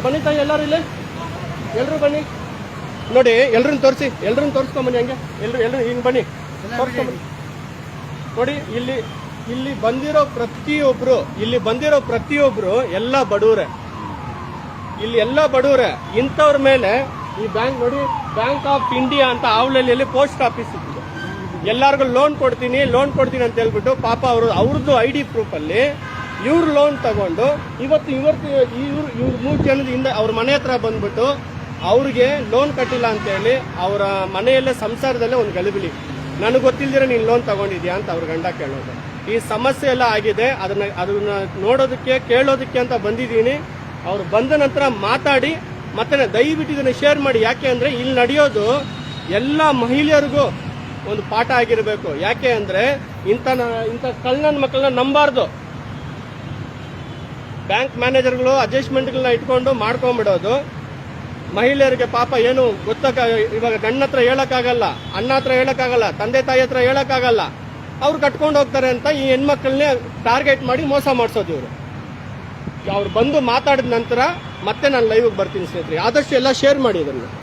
ಬನ್ನಿ ತಾಯಿ, ಎಲ್ಲರೂ ಇಲ್ಲಿ? ಎಲ್ರು ಬನ್ನಿ? ನೋಡಿ, ಎಲ್ರನ್ನ ತೋರಿಸಿ, ಎಲ್ರನ್ನ ತೋರಿಸ್ಕೊಂಬನ್ನಿ ಹಂಗೆ. ಎಲ್ರು ಎಲ್ರು ಹಿಂಗ್ ಬನ್ನಿ. ತೋರಿಸ್ಕೊಂಬನ್ನಿ ನೋಡಿ, ಇಲ್ಲಿ ಇಲ್ಲಿ ಬಂದಿರೋ ಪ್ರತಿಯೊಬ್ರು, ಇಲ್ಲಿ ಬಂದಿರೋ ಪ್ರತಿಯೊಬ್ರು ಎಲ್ಲ ಬಡವ್ರೆ. ಇಲ್ಲಿ ಎಲ್ಲ ಬಡವ್ರೆ. ಇಂಥವ್ರ ಮೇಲೆ ಈ ಬ್ಯಾಂಕ್, ನೋಡಿ, ಬ್ಯಾಂಕ್ ಆಫ್ ಇಂಡಿಯಾ ಅಂತ ಆವಳಲ್ಲಿ ಪೋಸ್ಟ್ ಆಫೀಸ್ ಇತ್ತು. ಎಲ್ಲಾರ್ಗು ಲೋನ್ ಕೊಡ್ತೀನಿ ಲೋನ್ ಕೊಡ್ತೀನಿ ಅಂತ ಹೇಳ್ಬಿಟ್ಟು ಪಾಪ ಅವರು, ಅವ್ರದ್ದು ಐ ಡಿ ಪ್ರೂಫ್ ಅಲ್ಲಿ ಇವ್ರು ಲೋನ್ ತಗೊಂಡು ಇವತ್ತು ಇವತ್ತು ಇವ್ರು ಇವ್ರು ಮೂರು ಜನದ ಹಿಂದೆ ಅವ್ರ ಮನೆ ಹತ್ರ ಬಂದ್ಬಿಟ್ಟು ಅವ್ರಿಗೆ ಲೋನ್ ಕಟ್ಟಿಲ್ಲ ಅಂತ ಹೇಳಿ ಅವರ ಮನೆಯಲ್ಲೇ ಸಂಸಾರದಲ್ಲೇ ಒಂದು ಗಲಿಬಿಲಿ. ನನಗೆ ಗೊತ್ತಿಲ್ದಿರ ನೀನು ಲೋನ್ ತಗೊಂಡಿದ್ಯಾ ಅಂತ ಅವ್ರ ಗಂಡ ಕೇಳೋದು. ಈ ಸಮಸ್ಯೆ ಎಲ್ಲ ಆಗಿದೆ, ಅದನ್ನ ಅದನ್ನ ನೋಡೋದಕ್ಕೆ, ಕೇಳೋದಕ್ಕೆ ಅಂತ ಬಂದಿದ್ದೀನಿ. ಅವ್ರು ಬಂದ ನಂತರ ಮಾತಾಡಿ, ಮತ್ತೆ ದಯವಿಟ್ಟು ಇದನ್ನು ಶೇರ್ ಮಾಡಿ. ಯಾಕೆ ಅಂದರೆ ಇಲ್ಲಿ ನಡೆಯೋದು ಎಲ್ಲ ಮಹಿಳೆಯರಿಗೂ ಒಂದು ಪಾಠ ಆಗಿರಬೇಕು. ಯಾಕೆ ಅಂದರೆ ಇಂಥ ಇಂಥ ಕಳ್ಳನ ಮಕ್ಕಳನ್ನ ನಂಬಾರ್ದು. ಬ್ಯಾಂಕ್ ಮ್ಯಾನೇಜರ್ಗಳು ಅಡ್ಜಸ್ಟ್ಮೆಂಟ್ಗಳನ್ನ ಇಟ್ಕೊಂಡು ಮಾಡ್ಕೊಂಡ್ಬಿಡೋದು ಮಹಿಳೆಯರಿಗೆ ಪಾಪ ಏನು ಗೊತ್ತಾಗ ಇವಾಗ ಗಂಡ ಹತ್ರ ಹೇಳಕ್ಕಾಗಲ್ಲ ಅಣ್ಣ ಹತ್ರ ಹೇಳಕ್ಕಾಗಲ್ಲ, ತಂದೆ ತಾಯಿ ಹತ್ರ ಹೇಳಕ್ಕಾಗಲ್ಲ. ಅವ್ರು ಕಟ್ಕೊಂಡು ಹೋಗ್ತಾರೆ ಅಂತ ಈ ಹೆಣ್ಮಕ್ಳನ್ನೇ ಟಾರ್ಗೆಟ್ ಮಾಡಿ ಮೋಸ ಮಾಡಿಸೋದು ಇವರು. ಅವ್ರು ಬಂದು ಮಾತಾಡಿದ ನಂತರ ಮತ್ತೆ ನಾನು ಲೈವ್ಗೆ ಬರ್ತೀನಿ ಸ್ನೇಹಿತರೆ. ಆದಷ್ಟು ಎಲ್ಲ ಶೇರ್ ಮಾಡಿ ಇದನ್ನು.